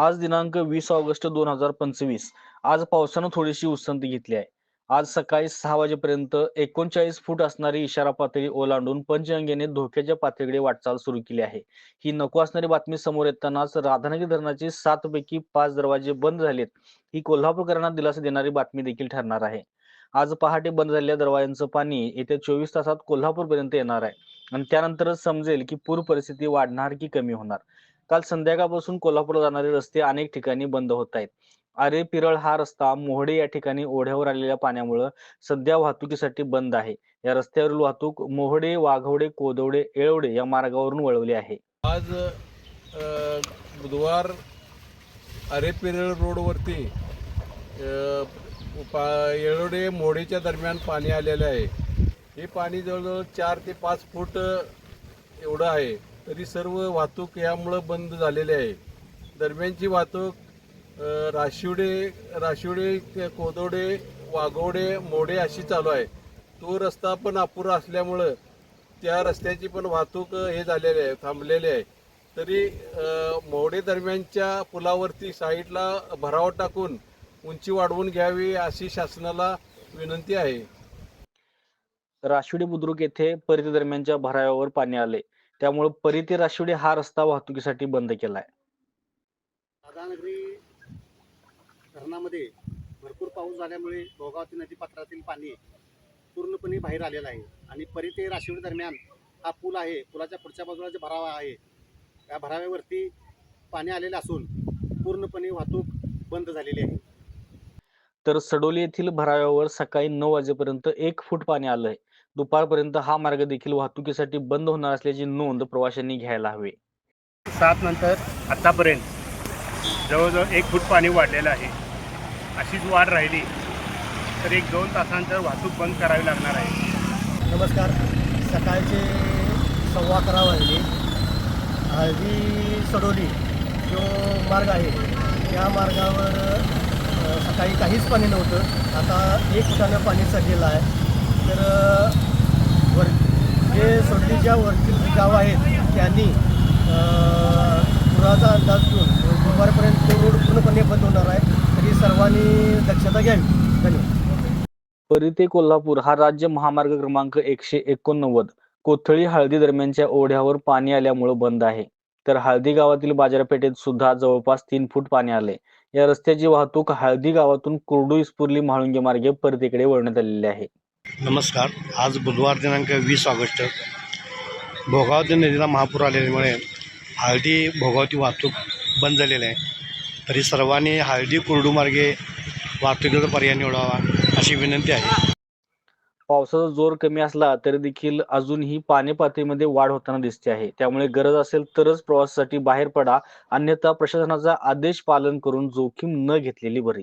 आज दिनांक वीस ऑगस्ट दोन हजार पंचवीस. आज पावसानं थोडीशी उसंती घेतली आहे. आज सकाळी सहा वाजेपर्यंत एकोणचाळीस फूट असणारी इशारा पातळी ओलांडून पंचगंगेने धोक्याच्या पातळीकडे वाटचाल सुरू केली आहे. ही नको असणारी बातमी समोर येतानाच राधानगरी धरणाचे सात पैकी पाच दरवाजे बंद झालेत ही कोल्हापूरकरांना दिलासा देणारी बातमी देखील ठरणार आहे. आज पहाटे बंद झालेल्या दरवाजांचं पाणी येत्या चोवीस तासात कोल्हापूरपर्यंत येणार आहे. आणि त्यानंतरच समजेल की पूर परिस्थिती वाढणार की कमी होणार. काल संध्याकाळपासून कोल्हापूरला जाणारे रस्ते अनेक ठिकाणी बंद होत आहेत. आरे पिरळ हा रस्ता मोहडे या ठिकाणी ओढ्यावर आलेल्या पाण्यामुळं सध्या वाहतुकीसाठी बंद आहे. या रस्त्यावरील वाहतूक मोहडे वाघवडे कोदवडे येळवडे या मार्गावरून वळवली आहे. आज बुधवार बुधवार अरेपिरळ रोडवरती पा येळोडे मोडेच्या दरम्यान पाणी आलेलं आहे. हे पाणी जवळजवळ चार ते पाच फूट एवढं आहे. तरी सर्व वाहतूक यामुळं बंद झालेली आहे. दरम्यानची वाहतूक राशिवडे राशिवडे कोदोडे वाघोडे मोडे अशी चालू आहे. तो रस्ता पण अपुरा असल्यामुळं त्या रस्त्याची पण वाहतूक हे झालेली आहे थांबलेली आहे. तरी मोडे दरम्यानच्या पुलावरती साईडला भराव टाकून उंची वाढवून घ्यावी अशी शासनाला विनंती आहे. राशिडे बुद्रुक येथे परिती दरम्यानच्या भराव्यावर पाणी आले त्यामुळे परिती राशिवडे हा रस्ता वाहतुकीसाठी बंद केलाय. राधानगरी धरणामध्ये भरपूर पाऊस झाल्यामुळे भोगावती नदी पात्रातील पाणी पूर्णपणे बाहेर आलेलं आहे आणि परी ते राशिवडी दरम्यान हा पूल आहे पुलाच्या पुढच्या बाजूला जे भरावा आहे त्या भराव्यावरती पाणी आलेलं असून पूर्णपणे वाहतूक बंद झालेली आहे. तर सडोली येथील भराव्यावर सकाळी नऊ वाजेपर्यंत एक फूट पाणी आलंय. दुपारपर्यंत हा मार्ग देखील वाहतुकीसाठी बंद होणार असल्याची नोंद प्रवाशांनी घ्यायला हवी. सात नंतर आत्तापर्यंत जवळजवळ एक फूट पाणी वाढलेलं आहे. अशीच वाढ राहिली तर एक दोन तासांतर वाहतूक बंद करावी लागणार आहे. नमस्कार. सकाळचे सव्वा अकरा वाजले. हळदी सडोली जो मार्ग आहे त्या मार्गावर सकाळी काहीच पाणी नव्हतं. आता एक फुटानं पाणी चढलेलं आहे. तर वर जे सडोलीच्या वरतील जी गावं आहेत त्यांनी पुराचा अंदाज घेऊन दुपारपर्यंत तो रोड पूर्णपणे बंद होणार आहे. तरी सर्वांनी दक्षता घ्यावी. धन्यवाद. परी ते कोल्हापूर हा राज्य महामार्ग क्रमांक एकशे एकोणनव्वद. कोथळी हळदी दरम्यानच्या ओढ्यावर पाणी आल्यामुळे बंद आहे. तर हळदी गावातील बाजारपेठेत सुद्धा जवळपास तीन फूट पाणी आले या रस्त्याची वाहतूक हळदी गावातून कुर्डू इस्पुर्ली म्हाळुंगे मार्गे परतीकडे वळण्यात आलेली आहे. नमस्कार. आज बुधवार दिनांक वीस ऑगस्ट. भोगावती नदीला महापूर आल्यामुळे हळदी भोगावती वाहतूक बंद झालेली आहे. तरी सर्वांनी हळदी कुर्डू मार्गे वाहतुकीचा पर्याय निवडावा अशी विनंती आहे. पावसाचा जोर कमी असला तरी देखील अजूनही पाणी पातळीमध्ये वाढ होताना दिसते आहे. त्यामुळे गरज असेल तरच प्रवासासाठी बाहेर पडा. अन्यथा प्रशासनाचा आदेश पालन करून जोखीम न घेतलेली बरी.